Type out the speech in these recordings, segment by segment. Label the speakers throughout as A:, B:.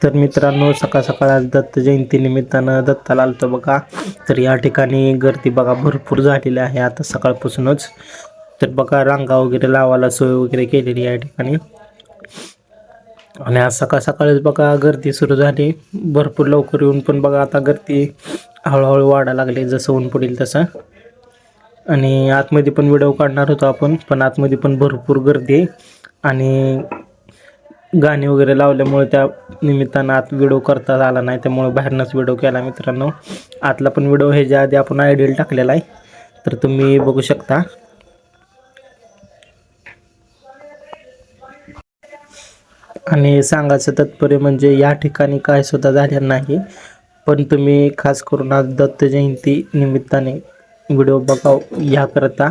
A: तर मित्रांनो सकाळ सकाळ आज दत्त जयंती निमित्तानं दत्ताला आलतो बघा. तर या ठिकाणी गर्दी बघा भरपूर झालेली आहे आता सकाळपासूनच. तर बघा रांगा वगैरे लावायला सोय वगैरे केलेली आहे या ठिकाणी. आणि आज सकाळ सकाळीच बघा गर्दी सुरू झाली. भरपूर लवकर येऊन पण बघा आता गर्दी हळूहळू वाढायला लागली जसं ऊन पडेल तसं. आणि आतमध्ये पण व्हिडिओ काढणार होतो आपण पण आतमध्ये पण भरपूर गर्दी आहे. आणि गाणी वगैरे लावल्यामुळे त्या निमित्तानं आत व्हिडिओ करता आला नाही त्यामुळे बाहेरनंच व्हिडिओ केला मित्रांनो. आतला पण व्हिडिओ ह्याच्या आधी आपण आयडियल टाकलेला आहे. तर तुम्ही बघू शकता. आणि सांगायचं तात्पर्य म्हणजे या ठिकाणी काय सुद्धा झालेलं नाही पण तुम्ही खास करून आज दत्त जयंती निमित्ताने व्हिडिओ बघाव. याकरता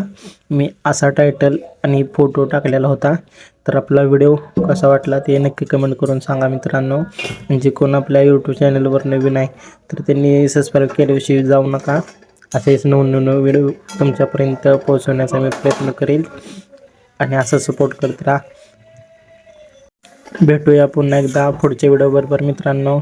A: मी असा टायटल आणि फोटो टाकलेला होता. तर आपला व्हिडिओ कसा वाटला ते नक्की कमेंट करून सांगा मित्रांनो. जे कोण आपल्या यूट्यूब चॅनलवर नवीन आहे तर त्यांनी सबस्क्राईब केल्याविषयी जाऊ नका. असेच नवनवीन व्हिडिओ तुमच्यापर्यंत पोहोचवण्याचा मी प्रयत्न करेल. आणि असं सपोर्ट करत राहा. भेटूया पुन्हा एकदा पुढच्या व्हिडिओ बरोबर मित्रांनो.